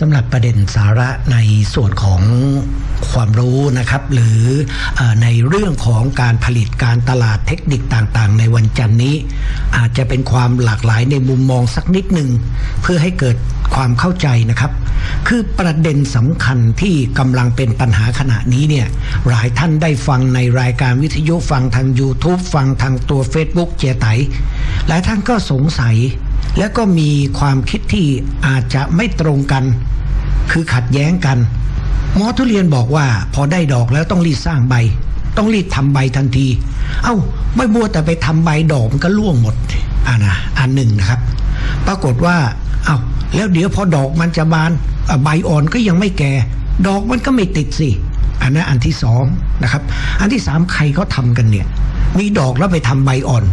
สำหรับประเด็นสาระในส่วนของความรู้นะครับ หรือในเรื่องของการผลิตการตลาดเทคนิคต่างๆ ในวันจันทร์นี้ อาจจะเป็นความหลากหลายในมุมมองสักนิดหนึ่งเพื่อให้เกิดความเข้าใจนะครับ คือประเด็นสำคัญที่กำลังเป็นปัญหาขณะนี้เนี่ยหลายท่านได้ฟังในรายการวิทยุฟังทาง YouTube ฟังทางตัว Facebook เจียไตหลายท่านก็สงสัย และก็มีความคิดที่อาจจะไม่ตรงกัน คือขัดแย้งกัน หมอทุเรียนบอกว่า พอได้ดอกแล้วต้องรีบสร้างใบ ต้องรีบทำใบทันที เอ้าไม่มัวแต่ไปทำใบดอกมันก็ร่วงหมดอ่านะอันหนึ่งนะครับ ปรากฏว่าเอ้าแล้วเดี๋ยวพอดอกมันจะบานใบอ่อนก็ยังไม่แก่ ดอกมันก็ไม่ติดสิอันนั้นอันที่สองนะครับ อันที่สามใครเขาทำกันเนี่ย มีดอกแล้วไปทำใบอ่อน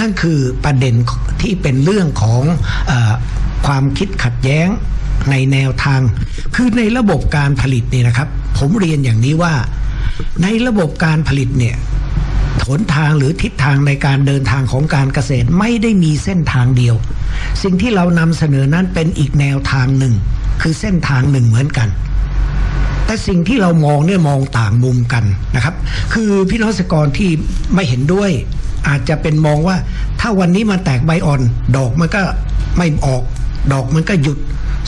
นั่นคือประเด็นที่เป็นเรื่องของอความคิดขัดแย้ง ในแนวทาง คือในระบบการผลิตเนี่ยนะครับ ผมเรียนอย่างนี้ว่า ในระบบการผลิตเนี่ยหนทางหรือทิศทางในการเดินทางของการเกษตรไม่ได้มีเส้นทางเดียว สิ่งที่เรานำเสนอนั้นเป็นอีกแนวทางหนึ่ง คือเส้นทางหนึ่งเหมือนกัน แต่สิ่งที่เรามองเนี่ยมองต่างมุมกันนะครับ คือพี่น้องเกษตรกรที่ไม่เห็นด้วย อาจจะเป็นมองว่าถ้าวันนี้มันแตกใบอ่อน ดอกมันก็ไม่ออก ดอกมันก็หยุด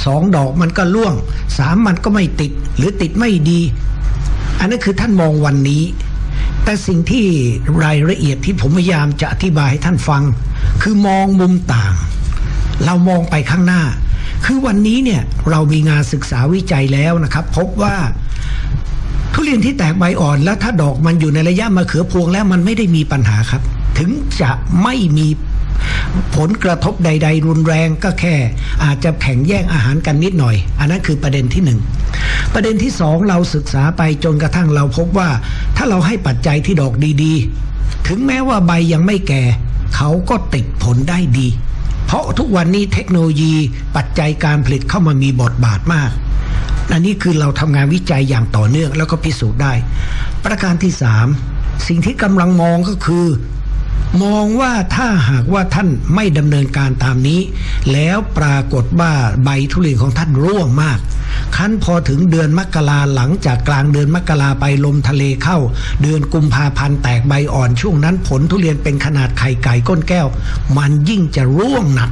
สองดอกมันก็ร่วงสามมันก็ไม่ติดหรือติดไม่ดี อันนั้นคือท่านมองวันนี้ แต่สิ่งที่รายละเอียดที่ผมพยายามจะอธิบายให้ท่านฟัง คือมองมุมต่าง เรามองไปข้างหน้า คือวันนี้เนี่ยเรามีงานศึกษาวิจัยแล้วนะครับ พบว่าทุเรียนที่แตกใบอ่อนแล้วถ้าดอกมันอยู่ในระยะมะเขือพวงแล้วมันไม่ได้มีปัญหาครับ ถึงจะไม่มี ผลกระทบใด ๆ รุนแรงก็แค่ อาจจะแข่งแย่งอาหารกันนิดหน่อย อันนั้นคือประเด็นที่หนึ่งประเด็นที่สองเราศึกษาไปจนกระทั่งเราพบว่า ถ้าเราให้ปัจจัยที่ดอกดีๆ ถึงแม้ว่าใบยังไม่แก่ เขาก็ติดผลได้ดี เพราะทุกวันนี้เทคโนโลยีปัจจัยการผลิตเข้ามามีบทบาทมากอันนี้คือเราทำงานวิจัยอย่างต่อเนื่องแล้วก็พิสูจน์ได้ ประการที่สามสิ่งที่กำลังมองก็คือ มองว่าถ้าหากว่าท่านไม่ดำเนินการตามนี้ แล้วปรากฏว่าใบทุเรียนของท่านร่วงมากคันพอถึงเดือนมกราหลังจากกลางเดือนมกราไปลมทะเลเข้า เดือนกุมภาพันธ์แตกใบอ่อนช่วงนั้นผลทุเรียนเป็นขนาดไข่ไก่ก้นแก้ว มันยิ่งจะร่วงหนัก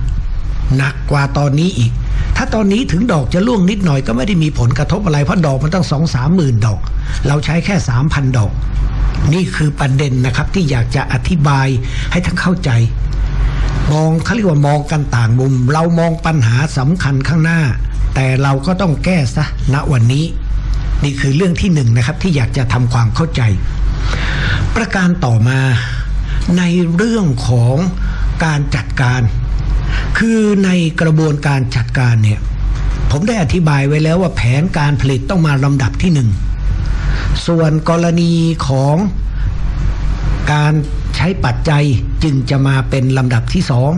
หนักกว่าตอนนี้อีก ถ้าตอนนี้ถึงดอกจะล่วงนิดหน่อยก็ไม่ได้มีผลกระทบอะไร เพราะดอกมันต้องสองสามหมื่นดอก เราใช้แค่สามพันดอก นี่คือประเด็นนะครับที่อยากจะอธิบายให้ท่านเข้าใจ มองเขาเรียกว่ามองกันต่างมุม เรามองปัญหาสำคัญข้างหน้า แต่เราก็ต้องแก้ซะณวันนี้ นี่คือเรื่องที่หนึ่งนะครับที่อยากจะทำความเข้าใจ ประการต่อมาในเรื่องของการจัดการ คือในกระบวนการจัดการเนี่ย ผมได้อธิบายไว้แล้วว่าแผนการผลิตต้องมาลำดับที่หนึ่งส่วนกรณีของการใช้ปัจจัยจึงจะมาเป็นลำดับที่สอง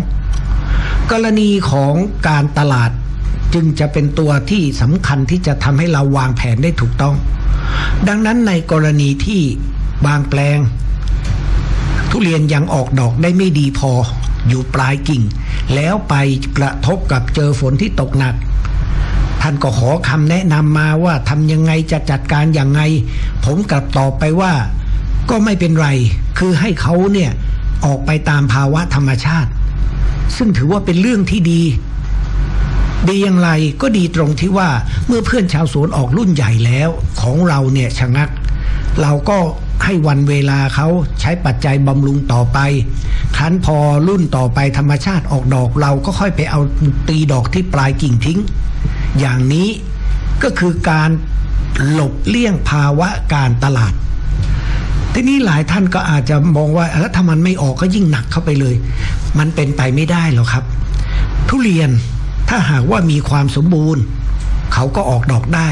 กรณีของการตลาดจึงจะเป็นตัวที่สำคัญที่จะทำให้เราวางแผนได้ถูกต้อง ดังนั้นในกรณีที่บางแปลง ทุเรียนยังออกดอกได้ไม่ดีพออยู่ปลายกิ่ง แล้วไปกระทบกับเจอฝนที่ตกหนัก ท่านก็ขอคำแนะนำมาว่าทำยังไงจะจัดการอย่างไง ผมกลับตอบไปว่า ก็ไม่เป็นไร คือให้เขาเนี่ยออกไปตามภาวะธรรมชาติ ซึ่งถือว่าเป็นเรื่องที่ดี ดีอย่างไรก็ดีตรงที่ว่าเมื่อเพื่อนชาวสวนออกรุ่นใหญ่แล้วของเราเนี่ยชะงัก เราก็ให้วันเวลาเขาใช้ปัจจัยบำรุงต่อไป คั้นพอรุ่นต่อไปธรรมชาติออกดอกเราก็ค่อยไปเอาตีดอกที่ปลายกิ่งทิ้ง อย่างนี้ก็คือการหลบเลี่ยงภาวะการตลาด ทีนี้หลายท่านก็อาจจะมองว่าแล้วถ้ามันไม่ออกก็ยิ่งหนักเข้าไปเลย มันเป็นไปไม่ได้หรอกครับ ทุเรียนถ้าหากว่ามีความสมบูรณ์ เขาก็ออกดอกได้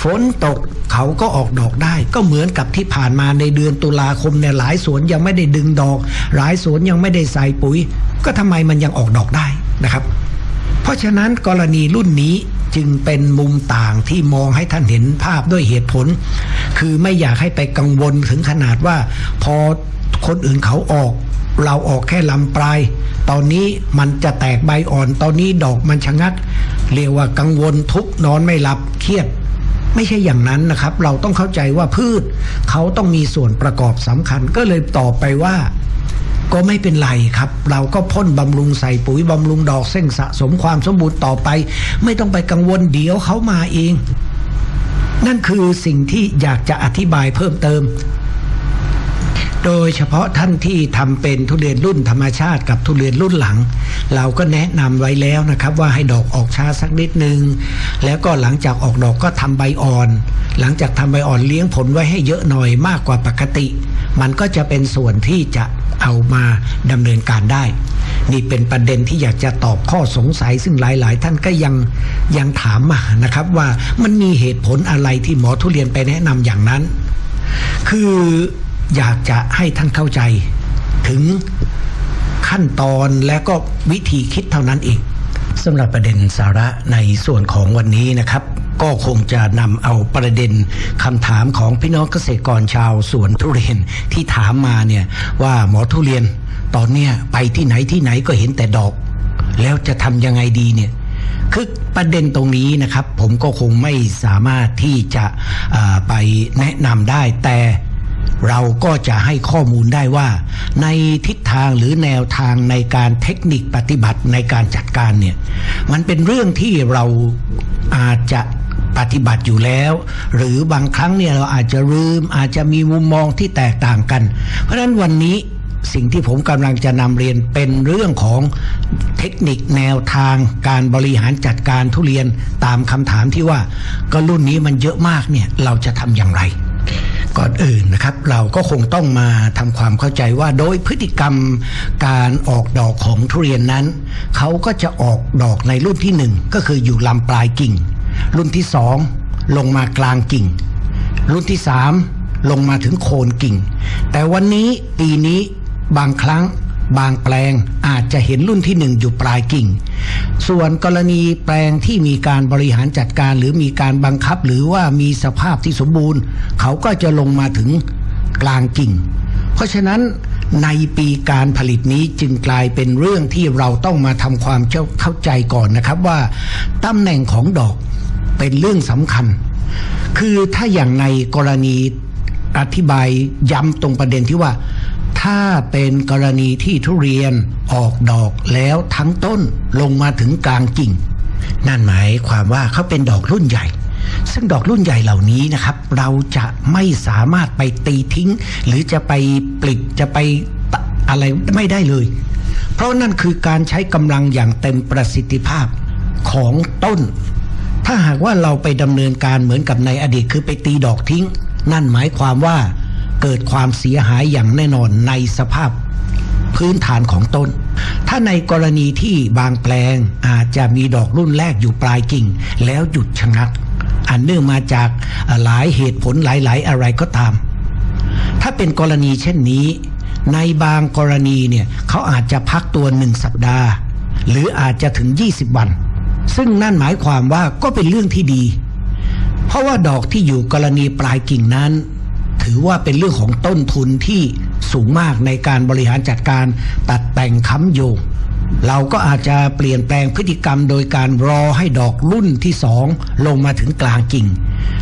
ฝนตก เขาก็ออกดอกได้ ก็เหมือนกับที่ผ่านมาในเดือนตุลาคมเนี่ยหลายสวนยังไม่ได้ดึงดอก หลายสวนยังไม่ได้ใส่ปุ๋ย ก็ทำไมมันยังออกดอกได้นะครับ เพราะฉะนั้นกรณีรุ่นนี้จึงเป็นมุมต่างที่มองให้ท่านเห็นภาพด้วยเหตุผล คือไม่อยากให้ไปกังวลถึงขนาดว่า พอคนอื่นเขาออก เราออกแค่ลำปลาย ตอนนี้มันจะแตกใบอ่อน ตอนนี้ดอกมันชะงัก เรียกว่ากังวลทุกข์นอนไม่หลับเครียด ไม่ใช่อย่างนั้นนะครับ เราต้องเข้าใจว่าพืชเขาต้องมีส่วนประกอบสำคัญ ก็เลยตอบไปว่าก็ไม่เป็นไรครับ เราก็พ่นบำรุงใส่ปุ๋ยบำรุงดอกเส้นสะสมความสมบูรณ์ต่อไป ไม่ต้องไปกังวลเดี๋ยวเขามาเอง นั่นคือสิ่งที่อยากจะอธิบายเพิ่มเติม โดยเฉพาะท่านที่ทำเป็นทุเรียนรุ่นธรรมชาติกับทุเรียนรุ่นหลัง เราก็แนะนำไว้แล้วนะครับ ว่าให้ดอกออกช้าสักนิดนึง แล้วก็หลังจากออกดอกก็ทำใบอ่อน หลังจากทำใบอ่อนเลี้ยงผลไว้ให้เยอะหน่อยมากกว่าปกติ มันก็จะเป็นส่วนที่จะเอามาดำเนินการได้ นี่เป็นประเด็นที่อยากจะตอบข้อสงสัยซึ่งหลาย ๆ ท่านก็ยังยังถามมานะครับว่ามันมีเหตุผลอะไรที่หมอทุเรียนไปแนะนำอย่างนั้น คือ อยากจะให้ท่านเข้าใจ ถึงขั้นตอนและก็วิธีคิดเท่านั้นเองสำหรับประเด็นสาระในส่วนของวันนี้นะครับ ก็คงจะนำเอาประเด็นคำถามของพี่น้องเกษตรกรชาวสวนทุเรียนที่ถามมาเนี่ยว่าหมอทุเรียนตอนเนี้ยไปที่ไหนที่ไหนก็เห็นแต่ดอก แล้วจะทำยังไงดีเนี่ยคือประเด็นตรงนี้นะครับ ผมก็คงไม่สามารถที่จะไปแนะนำได้แต่ เราก็จะให้ข้อมูลได้ว่า ในทิศทางหรือแนวทางในการเทคนิคปฏิบัติในการจัดการเนี่ยมันเป็นเรื่องที่เราอาจจะปฏิบัติอยู่แล้ว หรือบางครั้งเนี่ยเราอาจจะลืมอาจจะมีมุมมองที่แตกต่างกัน เพราะฉะนั้นวันนี้สิ่งที่ผมกำลังจะนำเรียนเป็นเรื่องของเทคนิคแนวทางการบริหารจัดการทุเรียนตามคำถามที่ว่าก็รุ่นนี้มันเยอะมากเนี่ยเราจะทำอย่างไร ก่อนอื่นนะครับ เราก็คงต้องมาทำความเข้าใจว่าโดยพฤติกรรมการออกดอกของทุเรียนนั้น เขาก็จะออกดอกในรุ่นที่หนึ่งก็คืออยู่ลำปลายกิ่ง รุ่นที่สองลงมากลางกิ่ง รุ่นที่สามลงมาถึงโคนกิ่ง แต่วันนี้ปีนี้บางครั้ง บางแปลงอาจจะเห็นรุ่นที่หนึ่งอยู่ปลายกิ่ง ส่วนกรณีแปลงที่มีการบริหารจัดการหรือมีการบังคับหรือว่ามีสภาพที่สมบูรณ์ เขาก็จะลงมาถึงกลางกิ่ง เพราะฉะนั้นในปีการผลิตนี้จึงกลายเป็นเรื่องที่เราต้องมาทำความเข้าใจก่อนนะครับว่าตำแหน่งของดอกเป็นเรื่องสำคัญ คือถ้าอย่างในกรณีอธิบายย้ำตรงประเด็นที่ว่า ถ้าเป็นกรณีที่ทุเรียนออกดอกแล้วทั้งต้นลงมาถึงกลางกิ่ง นั่นหมายความว่าเขาเป็นดอกรุ่นใหญ่ ซึ่งดอกรุ่นใหญ่เหล่านี้นะครับ เราจะไม่สามารถไปตีทิ้ง หรือจะไปปลิดจะไปอะไรไม่ได้เลย เพราะนั่นคือการใช้กำลังอย่างเต็มประสิทธิภาพของต้น ถ้าหากว่าเราไปดำเนินการเหมือนกับในอดีตคือไปตีดอกทิ้ง นั่นหมายความว่า เกิดความเสียหายอย่างแน่นอนในสภาพพื้นฐานของต้น ถ้าในกรณีที่บางแปลงอาจจะมีดอกรุ่นแรกอยู่ปลายกิ่ง แล้วหยุดชะงัก อันเนื่องมาจากหลายเหตุผลหลายๆ อะไรก็ตาม ถ้าเป็นกรณีเช่นนี้ ในบางกรณีเนี่ยเขาอาจจะพักตัวหนึ่งสัปดาห์ หรืออาจจะถึง 20 วัน ซึ่งนั่นหมายความว่าก็เป็นเรื่องที่ดี เพราะว่าดอกที่อยู่กรณีปลายกิ่งนั้น ถือว่าเป็นเรื่องของต้นทุนที่สูงมากในการบริหารจัดการตัดแต่งค้ำโยงเราก็อาจจะเปลี่ยนแปลงพฤติกรรมโดยการรอให้ดอกรุ่นที่สองลงมาถึงกลางกิ่ง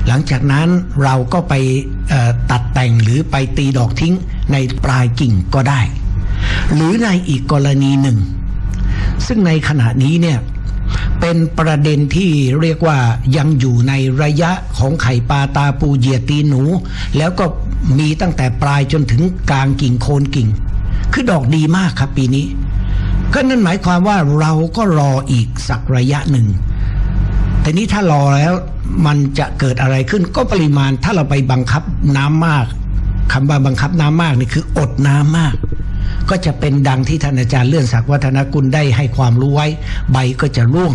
หลังจากนั้นเราก็ไปตัดแต่งหรือไปตีดอกทิ้งในปลายกิ่งก็ได้ หรือในอีกกรณีหนึ่ง ซึ่งในขณะนี้เนี่ย เป็นประเด็นที่เรียกว่ายังอยู่ในระยะของไข่ปลาตาปูเหยียตีหนู แล้วก็มีตั้งแต่ปลายจนถึงกลางกิ่งโคนกิ่ง คือดอกดีมากครับปีนี้ ก็นั่นหมายความว่าเราก็รออีกสักระยะหนึ่งแต่นี้ถ้ารอแล้วมันจะเกิดอะไรขึ้นก็ปริมาณถ้าเราไปบังคับน้ำมากคำว่าบังคับน้ำมากนี่คืออดน้ำมาก ก็จะเป็นดังที่ท่านอาจารย์เลื่อนศักดิ์วัฒนกุลได้ให้ความรู้ไว้ ใบก็จะร่วง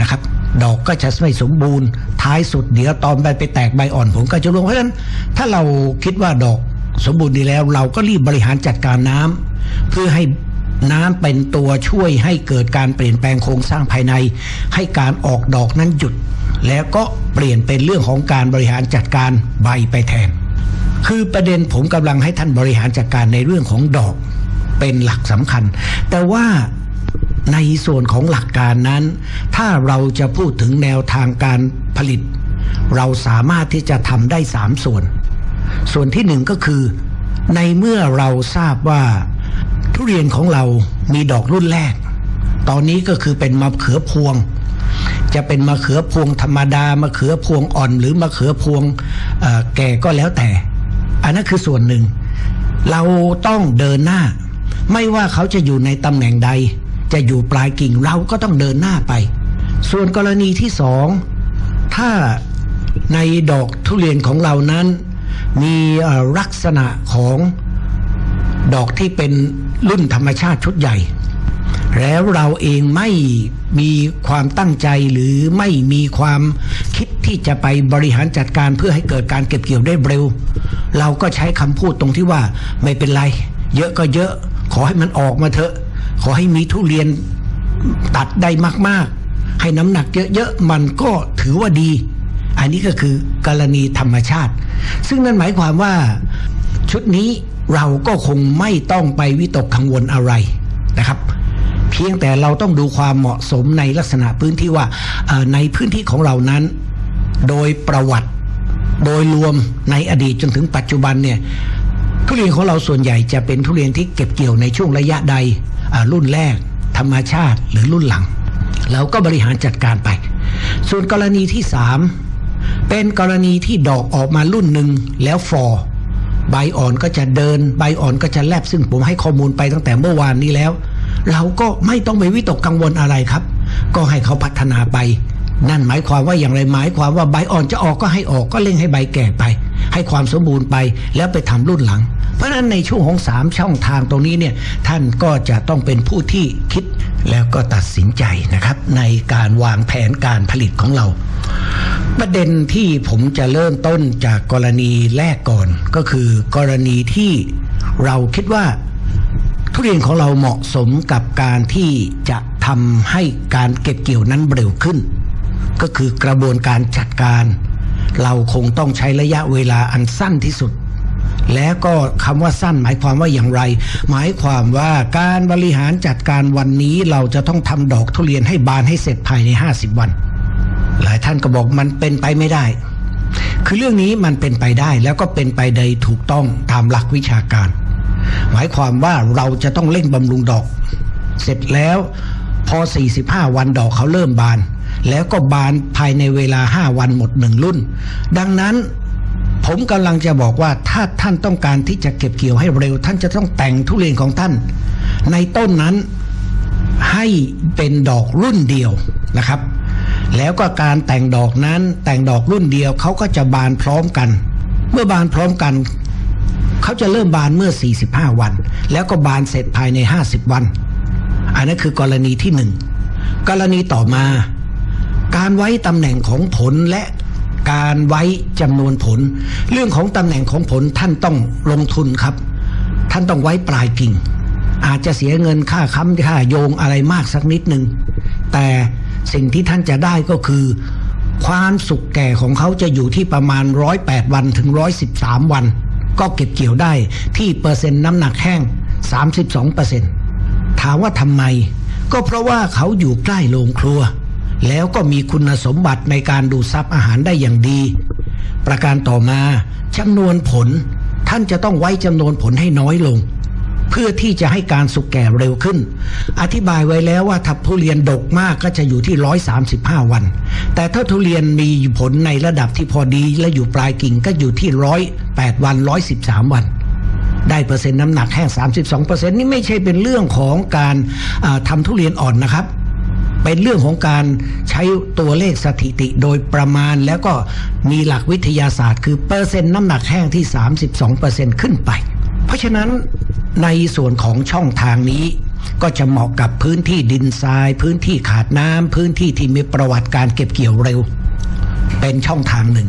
นะครับ ดอกก็จะไม่สมบูรณ์ ท้ายสุดเดี๋ยวตอนใบไปแตกใบอ่อนผมก็จะร่วงเพราะฉะนั้น ถ้าเราคิดว่าดอกสมบูรณ์ดีแล้ว เราก็รีบบริหารจัดการน้ำเพื่อให้น้ำเป็นตัวช่วยให้เกิดการเปลี่ยนแปลงโครงสร้างภายใน ให้การออกดอกนั้นหยุด แล้วก็เปลี่ยนเป็นเรื่องของการบริหารจัดการใบไปแทน คือประเด็นผมกำลังให้ท่านบริหารจัดการในเรื่องของดอก เป็นหลักสำคัญ แต่ว่าในส่วนของหลักการนั้น ถ้าเราจะพูดถึงแนวทางการผลิต เราสามารถที่จะทำได้สามส่วน ส่วนที่หนึ่งก็คือ ในเมื่อเราทราบว่าทุเรียนของเรามีดอกรุ่นแรก ตอนนี้ก็คือเป็นมะเขือพวง จะเป็นมะเขือพวงธรรมดามะเขือพวงอ่อนหรือมะเขือพวงแก่ก็แล้วแต่ อันนั้นคือส่วนหนึ่ง เราต้องเดินหน้า ไม่ว่าเขาจะอยู่ในตำแหน่งใด จะอยู่ปลายกิ่งเราก็ต้องเดินหน้าไป ส่วนกรณีที่สองถ้าในดอกทุเรียนของเรานั้น มีลักษณะของดอกที่เป็นรุ่นธรรมชาติชุดใหญ่ แล้วเราเองไม่มีความตั้งใจหรือไม่มีความคิดที่จะไปบริหารจัดการเพื่อให้เกิดการเก็บเกี่ยวได้เร็ว เราก็ใช้คำพูดตรงที่ว่าไม่เป็นไร เยอะก็เยอะ ขอให้มันออกมาเถอะ ขอให้มีทุเรียนตัดได้มากๆ ให้น้ำหนักเยอะๆ มันก็ถือว่าดี อันนี้ก็คือกรณีธรรมชาติ ซึ่งนั่นหมายความว่าชุดนี้เราก็คงไม่ต้องไปวิตกกังวลอะไรนะครับ เพียงแต่เราต้องดูความเหมาะสมในลักษณะพื้นที่ว่าในพื้นที่ของเรานั้น โดยประวัติโดยรวมในอดีตจนถึงปัจจุบันเนี่ย ทุเรียนของเราส่วนใหญ่จะเป็นทุเรียนที่เก็บเกี่ยวในช่วงระยะใดรุ่นแรก ธรรมชาติหรือรุ่นหลัง เราก็บริหารจัดการไป ส่วนกรณีที่สามเป็นกรณีที่ดอกออกมารุ่นหนึ่งแล้วฟอใบอ่อนก็จะเดิน ใบอ่อนก็จะแลบซึ่งผมให้ข้อมูลไปตั้งแต่เมื่อวานนี้แล้ว เราก็ไม่ต้องไปวิตกกังวลอะไรครับ ก็ให้เขาพัฒนาไป นั่นหมายความว่าอย่างไรหมายความว่าใบอ่อนจะออกก็ให้ออกก็เร่งให้ใบแก่ไป ให้ความสมบูรณ์ไปแล้วไปทำรุ่นหลัง เพราะฉะนั้นในช่วงของสามช่องทางตรงนี้เนี่ยท่านก็จะต้องเป็นผู้ที่คิดแล้วก็ตัดสินใจนะครับ ในการวางแผนการผลิตของเรา ประเด็นที่ผมจะเริ่มต้นจากกรณีแรกก่อน ก็คือกรณีที่เราคิดว่าทุเรียนของเราเหมาะสมกับการที่จะทำให้การเก็บเกี่ยวนั้นเร็วขึ้น ก็คือกระบวนการจัดการ เราคงต้องใช้ระยะเวลาอันสั้นที่สุด แล้วก็คำว่าสั้นหมายความว่าอย่างไร หมายความว่าการบริหารจัดการวันนี้เราจะต้องทำดอกทุเรียนให้บานให้เสร็จภายใน 50 วัน หลายท่านก็บอกมันเป็นไปไม่ได้ คือเรื่องนี้มันเป็นไปได้แล้วก็เป็นไปโดยถูกต้องตามหลักวิชาการ หมายความว่าเราจะต้องเร่งบำรุงดอก เสร็จแล้วพอ 45 วันดอกเขาเริ่มบาน แล้วก็บานภายในเวลา 5 วันหมดหนึ่งรุ่น ดังนั้น ผมกำลังจะบอกว่าถ้าท่านต้องการที่จะเก็บเกี่ยวให้เร็ว ท่านจะต้องแต่งทุเรียนของท่าน ในต้นนั้นให้เป็นดอกรุ่นเดียวนะครับ แล้วก็การแต่งดอกนั้นแต่งดอกรุ่นเดียวเขาก็จะบานพร้อมกัน เมื่อบานพร้อมกันเขาจะเริ่มบานเมื่อ 45 วัน แล้วก็บานเสร็จภายใน 50 วัน อันนั้นคือกรณีที่หนึ่งกรณีต่อมา การไว้ตำแหน่งของผลและ การไว้จำนวนผล เรื่องของตำแหน่งของผลท่านต้องลงทุนครับ ท่านต้องไว้ปลายกิ่ง อาจจะเสียเงินค่าค้ำค่าโยงอะไรมากสักนิดหนึ่งแต่สิ่งที่ท่านจะได้ก็คือ ความสุกแก่ของเขาจะอยู่ที่ประมาณ 108 วันถึง 113 วัน ก็เก็บเกี่ยวได้ที่เปอร์เซ็นต์น้ำหนักแห้ง 32เปอร์เซ็นต์ถามว่าทำไม ก็เพราะว่าเขาอยู่ใกล้โรงครัว แล้วก็มีคุณสมบัติในการดูดซับอาหารได้อย่างดี ประการต่อมาจำนวนผลท่านจะต้องไว้จำนวนผลให้น้อยลง เพื่อที่จะให้การสุกแก่เร็วขึ้น อธิบายไว้แล้วว่าถ้าทุเรียนดกมากก็จะอยู่ที่ 135 วัน แต่ถ้าทุเรียนมีผลในระดับที่พอดีและอยู่ปลายกิ่งก็อยู่ที่ 108 วัน 113 วันได้เปอร์เซ็นต์น้ำหนักแค่32เปอร์เซ็นต์นี่ไม่ใช่เป็นเรื่องของการทำทุเรียนอ่อนนะครับ เป็นเรื่องของการใช้ตัวเลขสถิติโดยประมาณแล้วก็มีหลักวิทยาศาสตร์ คือเปอร์เซ็นต์น้ำหนักแห้งที่ 32เปอร์เซ็นต์ขึ้นไป เพราะฉะนั้นในส่วนของช่องทางนี้ก็จะเหมาะกับพื้นที่ดินทราย พื้นที่ขาดน้ำพื้นที่ที่มีประวัติการเก็บเกี่ยวเร็ว เป็นช่องทางหนึ่ง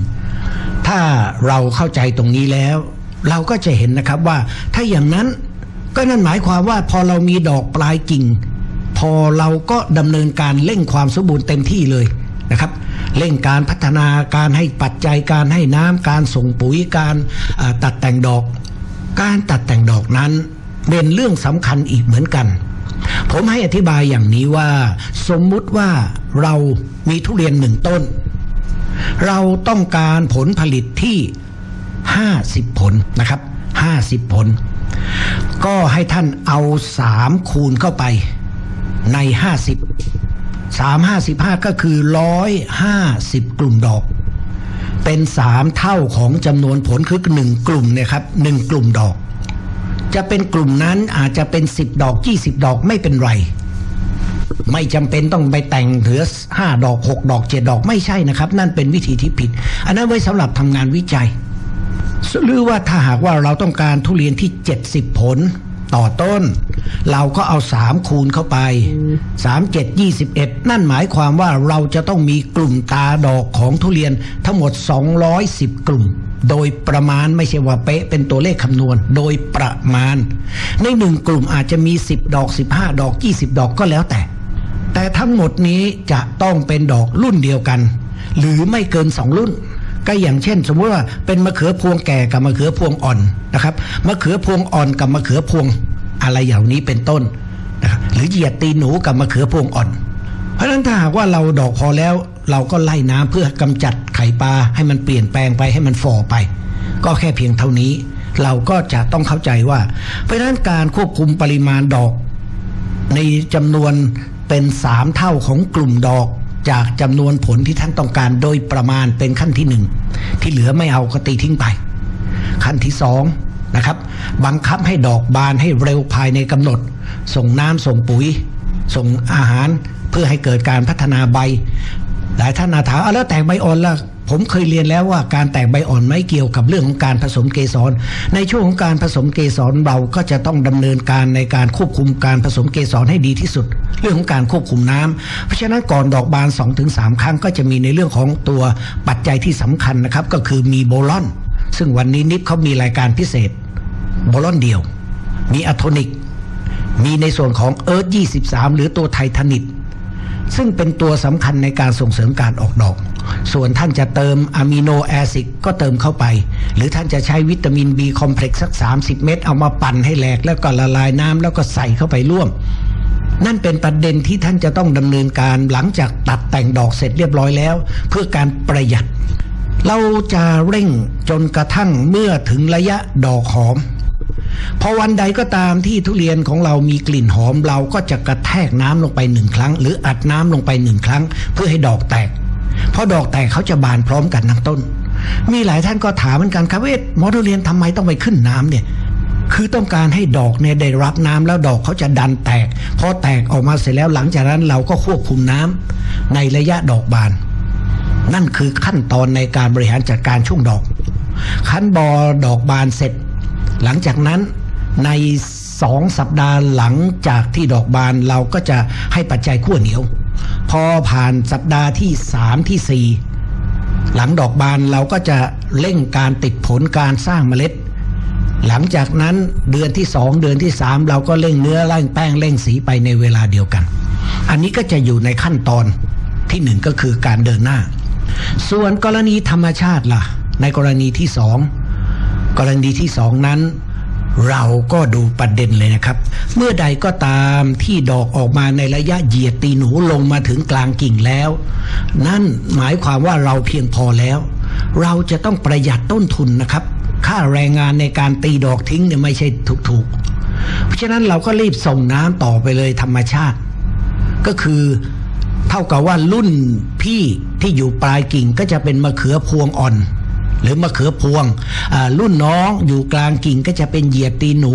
ถ้าเราเข้าใจตรงนี้แล้ว เราก็จะเห็นนะครับว่าถ้าอย่างนั้นก็นั่นหมายความว่าพอเรามีดอกปลายกิ่ง พอเราก็ดำเนินการเร่งความสมบูรณ์เต็มที่เลยนะครับเร่งการพัฒนาการให้ปัจจัยการให้น้ำการส่งปุ๋ยการตัดแต่งดอก การตัดแต่งดอกนั้นเป็นเรื่องสำคัญอีกเหมือนกัน ผมให้อธิบายอย่างนี้ว่า สมมุติว่าเรามีทุเรียนหนึ่งต้น เราต้องการผลผลิตที่ 50 ผลนะครับ 50 ผล ก็ให้ท่านเอา 3 คูณเข้าไป ใน 50 3 55 ก็คือ 150 กลุ่มดอก เป็น 3 เท่าของจำนวนผลคือ 1 กลุ่มนี่ยครับ1กลุ่มดอก จะเป็นกลุ่มนั้นอาจจะเป็น 10 ดอก 20 ดอกไม่เป็นไร ไม่จำเป็นต้องไปแต่งเหลือห้าดอกหกดอกเจ็ดดอกไม่ใช่นะครับ นั่นเป็นวิธีที่ผิด อันนั้นไว้สำหรับทำงานวิจัย หรือว่าถ้าหากว่าเราต้องการทุเรียนที่ 70 ผลต่อต้น เราก็เอา3คูณเข้าไป3 7 21นั่นหมายความว่าเราจะต้องมีกลุ่มตาดอกของทุเรียนทั้งหมด210กลุ่ม โดยประมาณไม่ใช่ว่าเป๊ะเป็นตัวเลขคำนวณ โดยประมาณ ในหนึ่งกลุ่มอาจจะมี10ดอก15ดอก20ดอกก็แล้วแต่ แต่ทั้งหมดนี้จะต้องเป็นดอกรุ่นเดียวกัน หรือไม่เกินสองรุ่นก็อย่างเช่น สมมติว่าเป็นมะเขือพวงแก่กับมะเขือพวงอ่อนนะครับมะเขือพวงอ่อนกับมะเขือพวง อะไรอย่างนี้เป็นต้นนะหรือเหยียดตีหนูกับมะเขือพวงอ่อน เพราะฉะนั้นถ้าหากว่าเราดอกพอแล้ว เราก็ไล่น้ำเพื่อกำจัดไข่ปลาให้มันเปลี่ยนแปลงไปให้มันฝ่อไป ก็แค่เพียงเท่านี้ เราก็จะต้องเข้าใจว่า เพราะฉะนั้นการควบคุมปริมาณดอก ในจำนวนเป็นสามเท่าของกลุ่มดอกจากจำนวนผลที่ท่านต้องการโดยประมาณเป็นขั้นที่หนึ่งที่เหลือไม่เอาก็ตีทิ้งไป ขั้นที่สอง นะครับ บังคับให้ดอกบานให้เร็วภายในกำหนด ส่งน้ำส่งปุ๋ย ส่งอาหารเพื่อให้เกิดการพัฒนาใบ หลายท่านอาถามแล้วแตกใบอ่อนล่ะผมเคยเรียนแล้วว่าการแตกใบอ่อนไม่เกี่ยวกับเรื่องของการผสมเกสร ในช่วงของการผสมเกสรเราก็จะต้องดำเนินการในการควบคุมการผสมเกสรให้ดีที่สุด เรื่องของการควบคุมน้ำเพราะฉะนั้นก่อนดอกบาน 2-3 ครั้งก็จะมีในเรื่องของตัวปัจจัยที่สำคัญนะครับ ก็คือมีโบลอน ซึ่งวันนี้นิฟเขามีรายการพิเศษโบลอนเดียว มีอะโทนิก มีในส่วนของเอิร์ธ23 หรือตัวไททานิตซึ่งเป็นตัวสำคัญในการส่งเสริมการออกดอก ส่วนท่านจะเติมอะมิโนแอซิดก็เติมเข้าไป หรือท่านจะใช้วิตามิน B คอมเพล็กซ์สัก 30 เม็ดเอามาปั่นให้แหลกแล้วก็ละลายน้ำแล้วก็ใส่เข้าไปร่วม นั่นเป็นประเด็นที่ท่านจะต้องดำเนินการหลังจากตัดแต่งดอกเสร็จเรียบร้อยแล้ว เพื่อการประหยัด เราจะเร่งจนกระทั่งเมื่อถึงระยะดอกหอม พอวันใดก็ตามที่ทุเรียนของเรามีกลิ่นหอม เราก็จะกระแทกน้ำลงไปหนึ่งครั้ง หรืออัดน้ำลงไปหนึ่งครั้ง เพื่อให้ดอกแตกพอดอกแตกเขาจะบานพร้อมกันทั้งต้น มีหลายท่านก็ถามเหมือนกันครับเอ๊ะหมอทุเรียนทำไมต้องไปขึ้นน้ำเนี่ยคือต้องการให้ดอกเนี่ยได้รับน้ำแล้วดอกเขาจะดันแตกพอแตกออกมาเสร็จแล้วหลังจากนั้นเราก็ควบคุมน้ำในระยะดอกบาน นั่นคือขั้นตอนในการบริหารจัดการช่วงดอก ขั้นบอดอกบานเสร็จ หลังจากนั้นในสองสัปดาห์หลังจากที่ดอกบานเราก็จะให้ปัจจัยขั้วเหนียว พอผ่านสัปดาห์ที่สามที่สี่หลังดอกบานเราก็จะเร่งการติดผลการสร้างเมล็ด หลังจากนั้นเดือนที่สองเดือนที่สามเราก็เร่งเนื้อเร่งแป้งเร่งสีไปในเวลาเดียวกัน อันนี้ก็จะอยู่ในขั้นตอนที่หนึ่งก็คือการเดินหน้า ส่วนกรณีธรรมชาติล่ะ ในกรณีที่สองกรณีที่สองนั้น เราก็ดูประเด็นเลยนะครับ เมื่อใดก็ตามที่ดอกออกมาในระยะเหยียดตีหนูลงมาถึงกลางกิ่งแล้ว นั่นหมายความว่าเราเพียงพอแล้ว เราจะต้องประหยัดต้นทุนนะครับ ค่าแรงงานในการตีดอกทิ้งเนี่ยไม่ใช่ถูกๆเพราะฉะนั้นเราก็รีบส่งน้ำต่อไปเลยธรรมชาติ ก็คือ เท่ากับว่ารุ่นพี่ที่อยู่ปลายกิ่งก็จะเป็นมะเขือพวงอ่อน หรือมะเขือพวงรุ่นน้องอยู่กลางกิ่งก็จะเป็นเหยียดตีหนู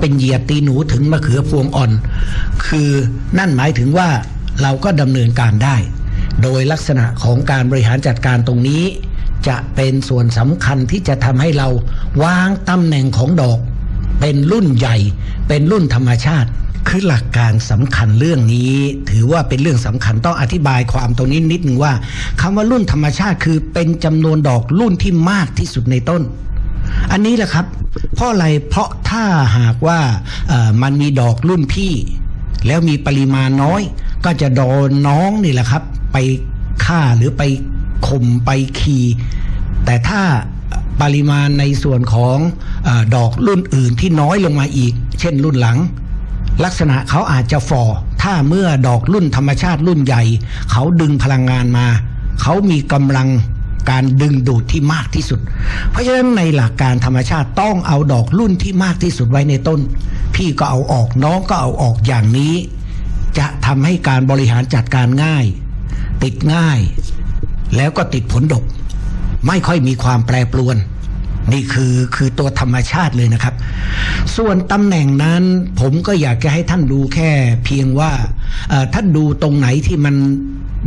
เป็นเหยียดตีหนูถึงมะเขือพวงอ่อน คือนั่นหมายถึงว่าเราก็ดำเนินการได้ โดยลักษณะของการบริหารจัดการตรงนี้ จะเป็นส่วนสำคัญที่จะทำให้เราวางตำแหน่งของดอก เป็นรุ่นใหญ่ เป็นรุ่นธรรมชาติ คือหลักการสำคัญเรื่องนี้ ถือว่าเป็นเรื่องสำคัญต้องอธิบายความตรงนี้นิดหนึ่งว่าคำว่ารุ่นธรรมชาติคือเป็นจำนวนดอกรุ่นที่มากที่สุดในต้น อันนี้แหละครับ เพราะอะไรเพราะถ้าหากว่ามันมีดอกรุ่นพี่ แล้วมีปริมาณน้อย ก็จะโดนน้องนี่แหละครับ ไปฆ่าหรือไปข่มไปขีแต่ถ้าปริมาณในส่วนของอดอกรุ่นอื่นที่น้อยลงมาอีก เช่นรุ่นหลัง ลักษณะเขาอาจจะฟอถ้าเมื่อดอกรุ่นธรรมชาติรุ่นใหญ่ เขาดึงพลังงานมา เขามีกำลังการดึงดูดที่มากที่สุด เพราะฉะนั้นในหลักการธรรมชาติต้องเอาดอกรุ่นที่มากที่สุดไว้ในต้น พี่ก็เอาออกน้องก็เอาออกอย่างนี้ จะทำให้การบริหารจัดการง่าย ติดง่าย แล้วก็ติดผลดก ไม่ค่อยมีความแปรปรวน นี่คือคือตัวธรรมชาติเลยนะครับ ส่วนตำแหน่งนั้นผมก็อยากจะให้ท่านดูแค่เพียงว่าท่านดูตรงไหนที่มัน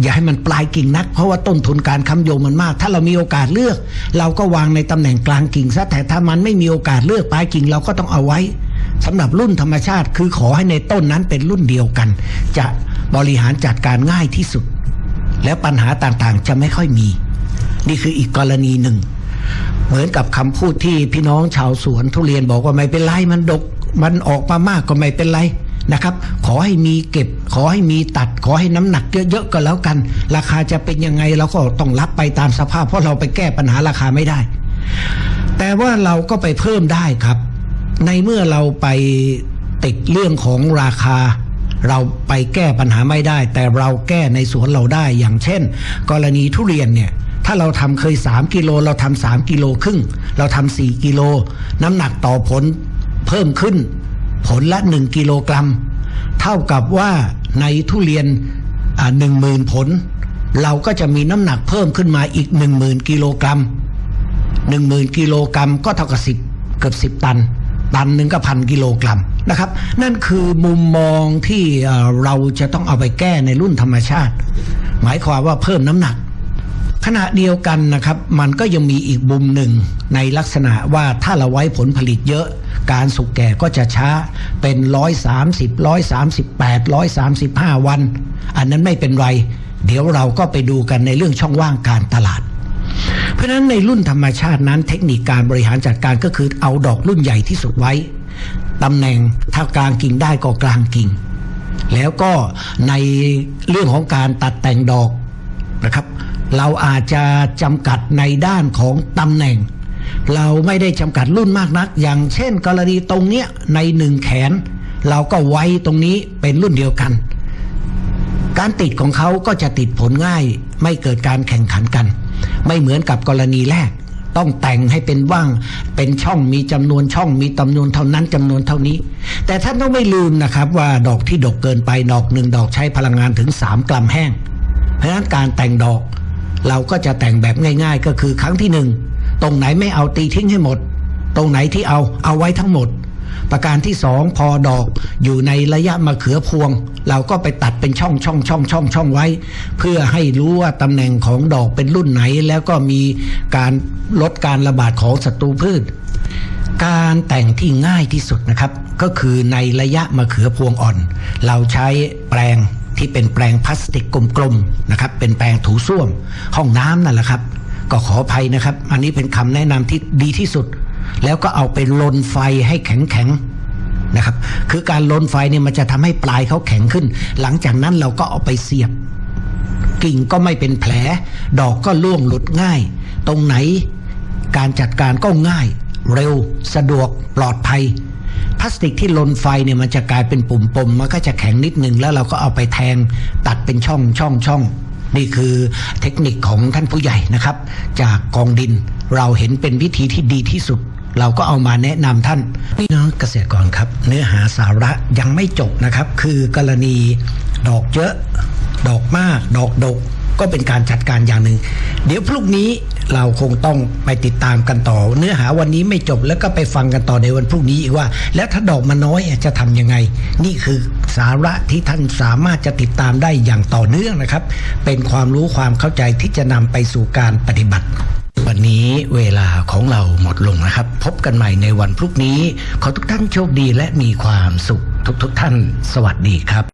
อย่าให้มันปลายกิ่งนัก เพราะว่าต้นทุนการค้ำโยงมันมาก ถ้าเรามีโอกาสเลือก เราก็วางในตำแหน่งกลางกิ่งซะแต่ถ้ามันไม่มีโอกาสเลือกปลายกิ่งเราก็ต้องเอาไว้สำหรับรุ่นธรรมชาติ คือขอให้ในต้นนั้นเป็นรุ่นเดียวกัน จะบริหารจัดการง่ายที่สุด แล้วปัญหาต่างๆจะไม่ค่อยมี นี่คืออีกกรณีหนึ่ง เหมือนกับคำพูดที่พี่น้องชาวสวนทุเรียนบอกว่าไม่เป็นไรมันดก มันออกมามากก็ไม่เป็นไรนะครับ ขอให้มีเก็บ ขอให้มีตัด ขอให้น้ำหนักเยอะๆก็แล้วกัน ราคาจะเป็นยังไงเราก็ต้องรับไปตามสภาพ เพราะเราไปแก้ปัญหาราคาไม่ได้ แต่ว่าเราก็ไปเพิ่มได้ครับ ในเมื่อเราไปติดเรื่องของราคาเราไปแก้ปัญหาไม่ได้ แต่เราแก้ในสวนเราได้อย่างเช่น กรณีทุเรียนเนี่ย ถ้าเราทำเคย 3 กิโลเราทำ3กิโลครึ่ง เราทำ4กิโล น้ำหนักต่อผลเพิ่มขึ้น ผลละ 1 กิโลกรัม เท่ากับว่าในทุเรียนหนึ่งหมื่นผล เราก็จะมีน้ำหนักเพิ่มขึ้นมาอีก 1 0,000กิโลกรัมหนึ่งหมื่นกิโลกรัมก็เท่ากับสิบเกือบสิบตัน ตันหนึ่งก็พันกิโลกรัมนะครับ นั่นคือมุมมองที่เอ่อเราจะต้องเอาไปแก้ในรุ่นธรรมชาติ หมายความว่าเพิ่มน้ำหนัก ขณะเดียวกันนะครับ มันก็ยังมีอีกมุมหนึ่งในลักษณะว่าถ้าเราไว้ผลผลิตเยอะ การสุกแก่ก็จะช้าเป็นร้อยสามสิบร้อยสามสิบแปดร้อยสามสิบห้าวัน อันนั้นไม่เป็นไร เดี๋ยวเราก็ไปดูกันในเรื่องช่องว่างการตลาด เพราะฉะนั้นในรุ่นธรรมชาตินั้นเทคนิคการบริหารจัดการก็คือเอาดอกรุ่นใหญ่ที่สุดไว้ตำแหน่งถ้ากลางกิ่งได้ก็กลางกิ่ง แล้วก็ในเรื่องของการตัดแต่งดอกนะครับ เราอาจจะจำกัดในด้านของตำแหน่ง เราไม่ได้จำกัดรุ่นมากนัก อย่างเช่น กรณีตรงเนี้ยในหนึ่งแขน เราก็ไว้ตรงนี้เป็นรุ่นเดียวกัน การติดของเขาก็จะติดผลง่าย ไม่เกิดการแข่งขันกัน ไม่เหมือนกับกรณีแรกต้องแต่งให้เป็นว่าง เป็นช่องมีจำนวนช่องมีจำนวนเท่านั้นจำนวนเท่านี้ แต่ท่านต้องไม่ลืมนะครับว่าดอกที่ดกเกินไปดอกหนึ่งดอกใช้พลังงานถึง 3 กรัมแห้ง เพราะฉะนั้นการแต่งดอก เราก็จะแต่งแบบง่าย ๆ ก็คือครั้งที่หนึ่งตรงไหนไม่เอาตีทิ้งให้หมด ตรงไหนที่เอาเอาไว้ทั้งหมด ประการที่สองพอดอกอยู่ในระยะมะเขือพวง เราก็ไปตัดเป็นช่องช่องช่องช่องช่องไว้ เพื่อให้รู้ว่าตำแหน่งของดอกเป็นรุ่นไหน แล้วก็มีการลดการระบาดของศัตรูพืช การแต่งที่ง่ายที่สุดนะครับ ก็คือในระยะมะเขือพวงอ่อน เราใช้แปรง ที่เป็นแปรงพลาสติกกลมๆนะครับเป็นแปรงถูส้วมห้องน้ำนั่นแหละครับ ก็ขออภัยนะครับ อันนี้เป็นคำแนะนำที่ดีที่สุด แล้วก็เอาไปลนไฟให้แข็งๆนะครับ คือการลนไฟเนี่ยมันจะทำให้ปลายเขาแข็งขึ้น หลังจากนั้นเราก็เอาไปเสียบ กิ่งก็ไม่เป็นแผล ดอกก็ล่วงหลุดง่าย ตรงไหนการจัดการก็ง่าย เร็วสะดวกปลอดภัย พลาสติกที่ลนไฟเนี่ยมันจะกลายเป็นปุ่มปมมันก็จะแข็งนิดนึงแล้วเราก็เอาไปแทงตัดเป็นช่องช่องช่องนี่คือเทคนิคของท่านผู้ใหญ่นะครับ จากกองดินเราเห็นเป็นวิธีที่ดีที่สุด เราก็เอามาแนะนำท่านพี่น้องเกษตรกรครับ เนื้อหาสาระยังไม่จบนะครับ คือกรณีดอกเยอะ ดอกมาก ดอกดกก็เป็นการจัดการอย่างหนึ่ง เดี๋ยวพรุ่งนี้ เราคงต้องไปติดตามกันต่อ เนื้อหาวันนี้ไม่จบแล้วก็ไปฟังกันต่อในวันพรุ่งนี้อีกว่า แล้วถ้าดอกมันน้อยจะทำยังไง นี่คือสาระที่ท่านสามารถจะติดตามได้อย่างต่อเนื่องนะครับ เป็นความรู้ความเข้าใจที่จะนำไปสู่การปฏิบัติวันนี้เวลาของเราหมดลงนะครับ พบกันใหม่ในวันพรุ่งนี้ ขอทุกท่านโชคดีและมีความสุขทุกๆทท่าน สวัสดีครับ